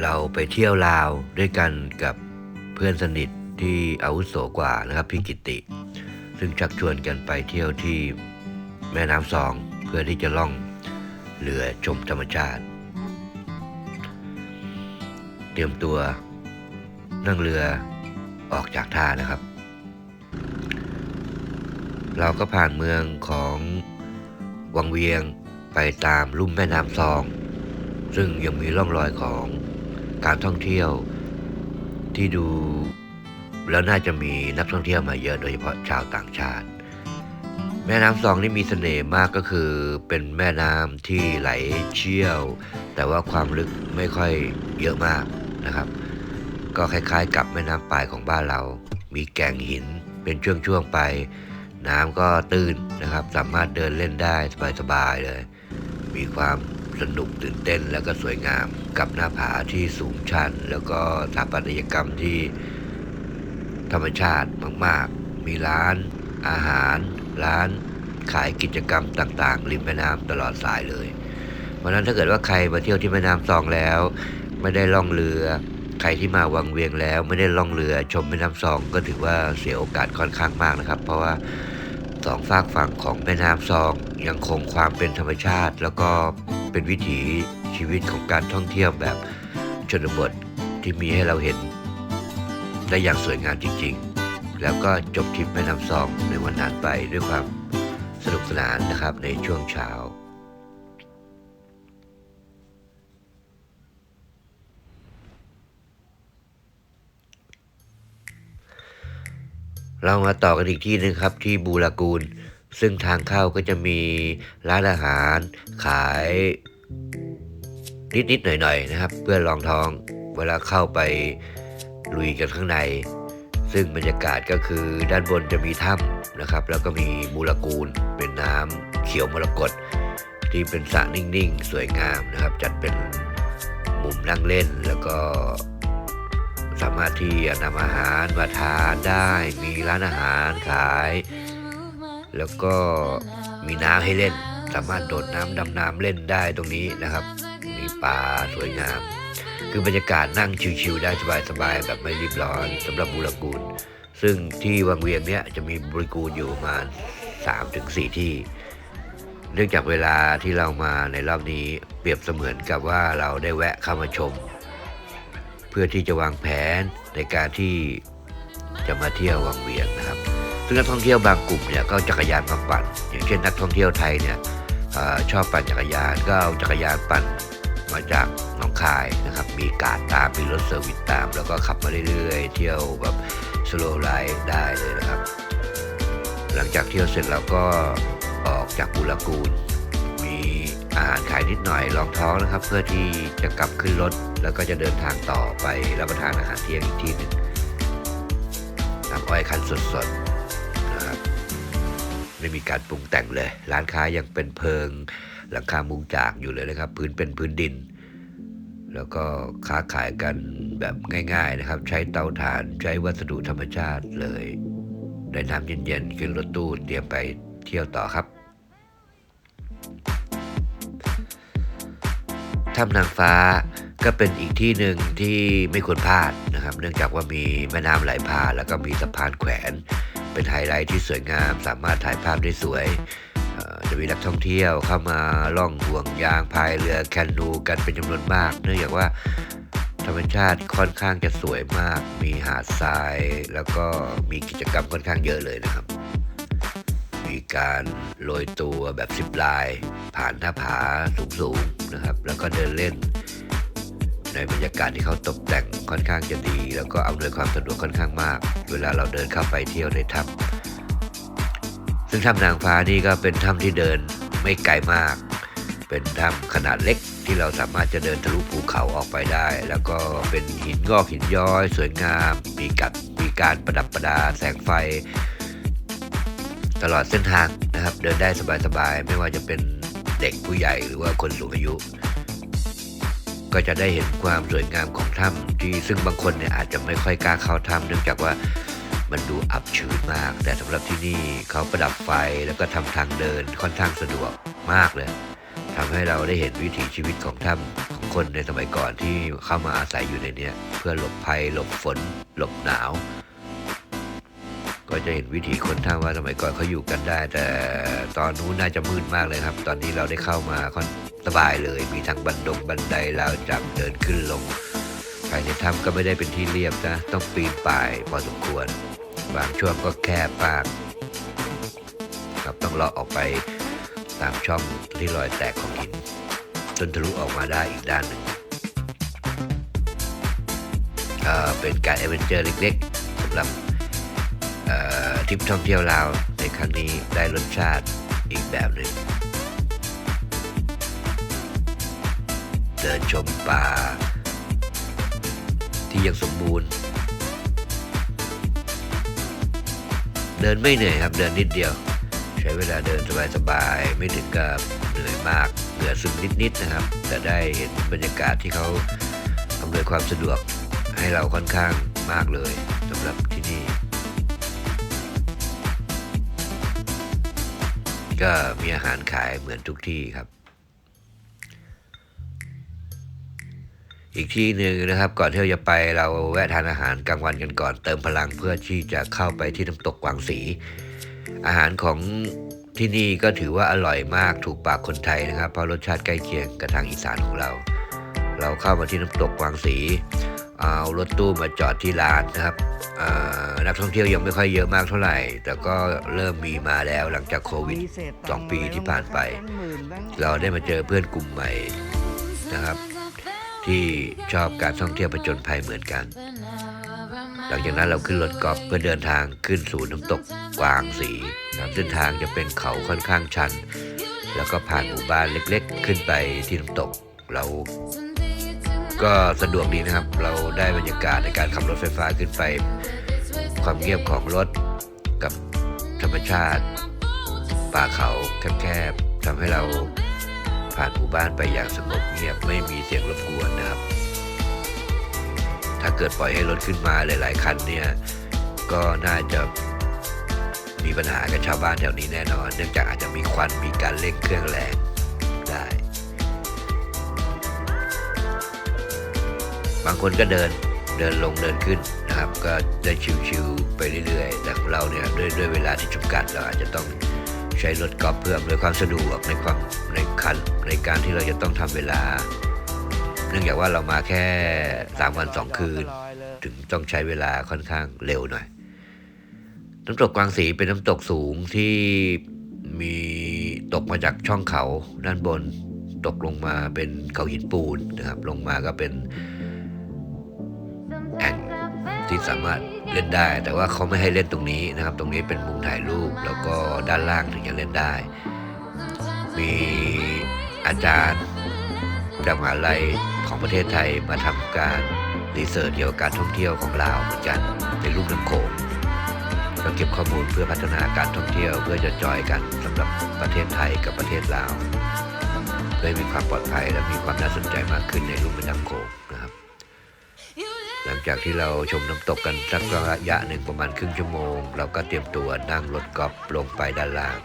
เราไปเที่ยวลาวด้วยกันกับเพื่อนสนิทที่อาวุโสกว่านะครับพี่กิติ ซึ่งชักชวนกันไปเที่ยวที่แม่น้ำซองเพื่อที่จะล่องเรือชมธรรมชาติ เตรียมตัวนั่งเรือออกจากท่านะครับ เราก็ผ่านเมืองของวังเวียงไปตามลุ่มแม่น้ำซอง ซึ่งยังมีร่องรอยของ การท่องเที่ยวที่ดูแล้วน่าจะมีนักท่องเที่ยวมาเยอะโดยเฉพาะชาวต่างชาติ แม่น้ำซองนี่มีเสน่ห์มากก็คือเป็นแม่น้ำที่ไหลเชี่ยว แต่ว่าความลึกไม่ค่อยเยอะมากนะครับ ก็คล้ายๆ กับแม่น้ำปลายของบ้านเรา มีแก่งหินเป็นช่วงๆไป น้ำก็ตื้นนะครับ สามารถเดินเล่นได้สบายๆเลย มีความ สนุกตื่นเต้นแล้วก็สวยงามกับหน้าผาที่สูงชัน แล้วก็สถาปัตยกรรมที่ธรรมชาติมาก ๆ มีร้านอาหาร ร้านขายกิจกรรมต่าง ๆ ริมแม่น้ำตลอดสายเลย เพราะนั้นถ้าเกิดว่าใครมาเที่ยวที่แม่น้ำซองแล้ว ไม่ได้ล่องเรือใครที่มาวังเวียงแล้วไม่ได้ล่องเรือชมแม่น้ำซองก็ถือว่าเสียโอกาสค่อนข้างมากนะครับ เพราะว่าสองฝากฝั่งของแม่น้ำซองยังคงความเป็นธรรมชาติแล้วก็ เป็นวิถีชีวิตของการท่องเที่ยวแบบชนบทที่มีให้เราเห็นได้อย่างสวยงามจริงๆ แล้วก็จบทริปแม่น้ำซองในวันนั้นไปด้วยความสนุกสนานนะครับในช่วงเช้าเรามาต่อกันอีกที่หนึงครับที่บูรากูล ซึ่งทางเข้าก็จะมีร้านอาหารขายนิดๆหน่อยๆนะครับ เพื่อลองท้องเวลาเข้าไปลุยกันข้างใน ซึ่งบรรยากาศก็คือด้านบนจะมีถ้ำนะครับ แล้วก็มีบูรากูลเป็นน้ำเขียวมรกตที่เป็นสระนิ่งๆ สวยงามนะครับ จัดเป็นมุมนั่งเล่นแล้วก็สามารถที่จะนำอาหารมาทานได้ มีร้านอาหารขาย แล้วก็มีน้ำให้เล่น สามารถโดดน้ำดำน้ำเล่นได้ตรงนี้นะครับ มีปลาสวยงาม คือบรรยากาศนั่งชิวๆได้สบายๆแบบไม่รีบร้อนสำหรับบูรกูล ซึ่งที่วังเวียงเนี้ยจะมีบูรกูลอยู่ประมาณ3-4 ที่ เนื่องจากเวลาที่เรามาในรอบนี้เปรียบเสมือนกับว่าเราได้แวะเข้ามาชม เพื่อที่จะวางแผนในการที่จะมาเที่ยววังเวียงนะครับ ซึ่งนักท่องเที่ยวบางกลุ่มเนี่ยก็จักรยานมาปั่น อย่างเช่นนักท่องเที่ยวไทยเนี่ยอชอบปั่นจักรยานก็เอาจักรยานปั่นมาจากหนองคายนะครับ มีการดตาม มีรถเซอร์วิสตาม แล้วก็ขับมาเรื่อยๆ เที่ยวแบบสโลว์ไลฟ์ได้เลยนะครับ หลังจากเที่ยวเสร็จเราก็ออกจากบูรกูล มีอาหารขายนิดหน่อยรองท้องนะครับ เพื่อที่จะกลับขึ้นรถ แล้วก็จะเดินทางต่อไปรับประทานอาหารเที่ยงอีกที่หนึ่งน้ำอ้อยคันสดๆ ไม่มีการปรุงแต่งเลย ร้านค้ายังเป็นเพิง หลังคามุงจากอยู่เลยนะครับ พื้นเป็นพื้นดิน แล้วก็ค้าขายกันแบบง่าย ๆนะครับ ใช้เตาถ่านใช้วัสดุธรรมชาติเลยได้น้ำเย็นๆขึ้นรถตู้เตรียมไปเที่ยวต่อครับถ้ำนางฟ้าก็เป็นอีกที่หนึ่งที่ไม่ควรพลาดนะครับ เนื่องจากว่ามีแม่น้ำไหลผ่านแล้วก็มีสะพานแขวน เป็นไฮไลท์ที่สวยงาม สามารถถ่ายภาพได้สวยจะมีนักท่องเที่ยวเข้ามาล่องห่วงยางพายเรือแคนูกันเป็นจำนวนมาก เนื่องจากว่าธรรมชาติค่อนข้างจะสวยมาก มีหาดทราย แล้วก็มีกิจกรรมค่อนข้างเยอะเลยนะครับ มีการโรยตัวแบบซิปลน์ผ่านหน้าผาสูงๆนะครับ แล้วก็เดินเล่น ในบรรยากาศที่เขาตกแต่งค่อนข้างจะดี แล้วก็อำนวยความสะดวกค่อนข้างมาก เวลาเราเดินเข้าไปเที่ยวในถ้ำซึ่งถ้ำนางฟ้านี่ก็เป็นถ้ำที่เดินไม่ไกลมาก เป็นถ้ำขนาดเล็กที่เราสามารถจะเดินทะลุภูเขาออกไปได้ แล้วก็เป็นหินงอกหินย้อย สวยงาม มีกัดมีการประดับประดาแสงไฟ ตลอดเส้นทางนะครับ เดินได้สบายๆ ไม่ว่าจะเป็นเด็กผู้ใหญ่หรือว่าคนสูงอายุ ก็จะได้เห็นความสวยงามของถ้ำที่ซึ่งบางคนเนี่ยอาจจะไม่ค่อยกล้าเข้าถ้ำเนื่องจากว่ามันดูอับชื้นมาก แต่สำหรับที่นี่เขาประดับไฟแล้วก็ทำทางเดินค่อนข้างสะดวกมากเลยทำให้เราได้เห็นวิถีชีวิตของถ้ำของคนในสมัยก่อนที่เข้ามาอาศัยอยู่ในนี้เพื่อหลบภัยหลบฝน หลบหนาว ก็จะเห็นวิถีคนท่าว่าสมัยก่อนเขาอยู่กันได้ แต่ตอนนู้นน่าจะมืดมากเลยครับ ตอนนี้เราได้เข้ามาค่อน สบายเลย มีทั้งบันดงบันไดราวจับเดินขึ้นลง ภายในถ้ำก็ไม่ได้เป็นที่เรียบนะ ต้องปีนป่ายพอสมควร บางช่วงก็แคบมากครับต้องเลาะออกไปตามช่องที่รอยแตกของหิน จนทะลุออกมาได้อีกด้านหนึ่งเเป็นการเอเวนเจอร์เล็กๆสำหรับทริปท่องเที่ยวลาวในครั้งนี้ได้รสชาติอีกแบบหนึ่ง เดินชมป่า ที่ยังสมบูรณ์ เดินไม่เหนื่อยครับเดินนิดเดียว ใช้เวลาเดินสบายๆไม่ถึงกับเหนื่อยมากเหนื่อยซึมนิดๆนะครับ แต่ได้เห็นบรรยากาศที่เขาอำนวยความสะดวกให้เราค่อนข้างมากเลยสำหรับที่นี่ ก็มีอาหารขายเหมือนทุกที่ครับ อีกที่หนึ่งนะครับ ก่อนที่เราจะไปเราแวะทานอาหารกลางวันกันก่อนเติมพลังเพื่อที่จะเข้าไปที่น้ำตกกวางสี อาหารของที่นี่ก็ถือว่าอร่อยมากถูกปากคนไทยนะครับ เพราะรสชาติใกล้เคียงกับทางอีสานของเรา เราเข้ามาที่น้ำตกกวางสีเอารถตู้มาจอดที่ลานนะครับอ่านักท่องเที่ยวยังไม่ค่อยเยอะมากเท่าไหร่ แต่ก็เริ่มมีมาแล้วหลังจากโควิดสองปีที่ผ่านไป เราได้มาเจอเพื่อนกลุ่มใหม่นะครับ ที่ชอบการท่องเที่ยวประจนภัยเหมือนกัน หลังจากนั้นเราขึ้นรถกอล์ฟเพื่อเดินทางขึ้นสู่น้ำตกกวางสีนะครับเส้นทางจะเป็นเขาค่อนข้างชัน แล้วก็ผ่านหมู่บ้านเล็กๆ ขึ้นไปที่น้ำตกเราก็สะดวกดีนะครับ เราได้บรรยากาศในการขับรถไฟฟ้าขึ้นไป ความเงียบของรถกับธรรมชาติ ป่าเขาแคบๆทำให้เรา ผ่านหมู่บ้านไปอย่างสงบเงียบไม่มีเสียงรบกวนนะครับ ถ้าเกิดปล่อยให้รถขึ้นมาหลาย ๆ คันเนี่ยก็น่าจะมีปัญหากับชาวบ้านแถวนี้แน่นอน เนื่องจากอาจจะมีควันมีการเร่งเครื่องแรงได้ บางคนก็เดินเดินลงเดินขึ้นนะครับ ก็ได้ชิวๆไปเรื่อยๆ แต่ของเราเนี่ยด้วยด้วยเวลาที่จำกัดเราอาจจะต้อง ใช้รถกอล์ฟเพื่ออำนวยความสะดวกในความในคันในการที่เราจะต้องทำเวลา เนื่องจากว่าเรามาแค่สามวันสองคืน ถึงต้องใช้เวลาค่อนข้างเร็วหน่อย น้ำตกกวางสีเป็นน้ำตกสูงที่มีตกมาจากช่องเขาด้านบนตกลงมาเป็นเขาหินปูนนะครับ ลงมาก็เป็นแอ่งที่สามารถ เล่นได้ แต่ว่าเขาไม่ให้เล่นตรงนี้นะครับ ตรงนี้เป็นมุมถ่ายรูปแล้วก็ด้านล่างถึงจะเล่นได้ มีอาจารย์จากมหาลัยของประเทศไทยมาทำการรีเสิร์ชเกี่ยวกับการท่องเที่ยวของลาวเหมือนกันในลุ่มน้ำโขงก็เก็บข้อมูลเพื่อพัฒนาการท่องเที่ยวเพื่อจะจอยกันสำหรับประเทศไทยกับประเทศลาวเพื่อให้มีความปลอดภัยและมีความน่าสนใจมากขึ้นในลุ่มแม่น้ำโขง หลังจากที่เราชมน้ำตกกันสักระยะหนึ่งประมาณครึ่งชั่วโมง เราก็เตรียมตัวนั่งรถกอล์ฟลงไปด้านล่าง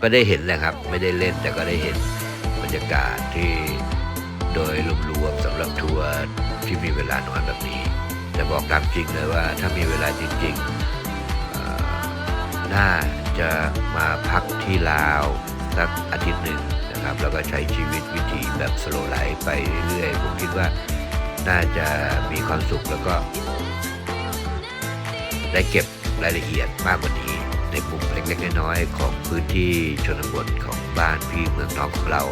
ก็ได้เห็นแหละครับ ไม่ได้เล่นแต่ก็ได้เห็นบรรยากาศที่โดยรวมๆสำหรับทัวร์ที่มีเวลาน้อยแบบนี้จะบอกตามจริงเลยว่าถ้ามีเวลาจริงๆน่าจะมาพักที่ลาวสักอาทิตย์หนึ่งนะครับ แล้วก็ใช้ชีวิตวิถีแบบสโลไลฟ์ไปเรื่อยๆผมคิดว่า น่าจะมีความสุขแล้วก็ได้เก็บรายละเอียดมากกว่านี้ ในมุมเล็กๆน้อยๆของพื้นที่ชนบทของบ้านพี่เมืองน้องของเรา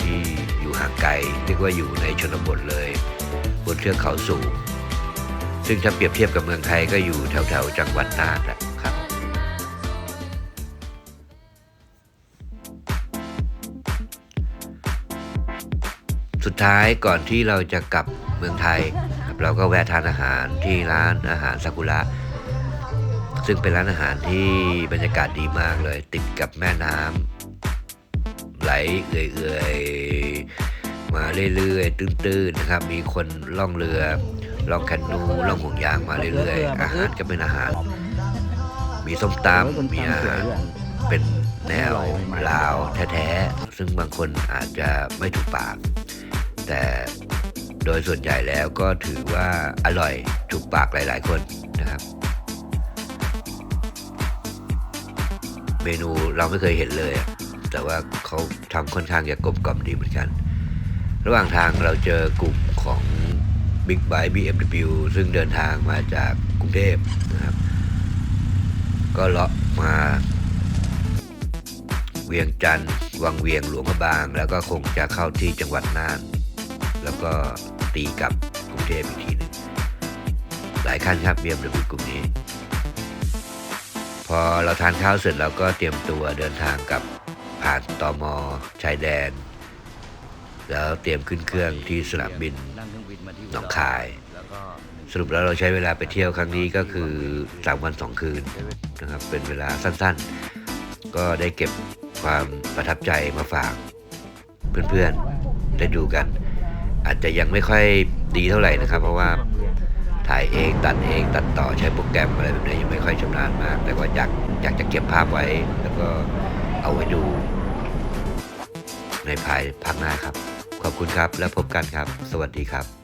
ที่อยู่ห่างไกลเรียกว่าอยู่ในชนบทเลย บนเทือกเขาสูง ซึ่งถ้าเปรียบเทียบกับเมืองไทยก็อยู่แถวๆจังหวัดน่านแหละ สุดท้ายก่อนที่เราจะกลับเมืองไทยครับเราก็แวะทานอาหารที่ร้านอาหารซากุระซึ่งเป็นร้านอาหารที่บรรยากาศดีมากเลย ติดกับแม่น้ำไหลเอื่อยๆมาเรื่อยๆตื้นๆนะครับ มีคนล่องเรือล่องแคนูล่องห่วงยางมาเรื่อยๆอาหารก็เป็นอาหาร มีส้มตำมีอาหารเป็น แนวลาวแท้ๆ ซึ่งบางคนอาจจะไม่ถูกปาก แต่โดยส่วนใหญ่แล้วก็ถือว่าอร่อยถูกปากหลายๆคนนะครับ เมนูเราไม่เคยเห็นเลย แต่ว่าเขาทำค่อนข้างจะกลมกล่อมดีเหมือนกัน ระหว่างทางเราเจอกลุ่มของ Big Bike BMW ซึ่งเดินทางมาจากกรุงเทพนะครับ ก็เลาะมา เวียงจันทร์วังเวียงหลวงพระบาง แล้วก็คงจะเข้าที่จังหวัดน่าน แล้วก็ตีกับกรุงเทพอีกทีหนึ่งหลายคันครับเบียมเดวิกลุ่มนี้ พอเราทานข้าวเสร็จเราก็เตรียมตัวเดินทางกับผ่านตอมชายแดน แล้วเตรียมขึ้นเครื่องที่สนามบินหนองคาย สรุปแล้วเราใช้เวลาไปเที่ยวครั้งนี้ก็คือ 3 วัน 2 คืนนะครับเป็นเวลาสั้นๆ ก็ได้เก็บ ความประทับใจมาฝากเพื่อนๆได้ดูกัน อาจจะยังไม่ค่อยดีเท่าไหร่นะครับ เพราะว่าถ่ายเองตัดเองตัดต่อใช้โปรแกรมอะไรแบบนี้ยังไม่ค่อยชำนาญมาก แต่ว่าอยากอยากจะเก็บภาพไว้ แล้วก็เอาไว้ดู ในภายภาคหน้าครับ ขอบคุณครับแล้วพบกันครับ สวัสดีครับ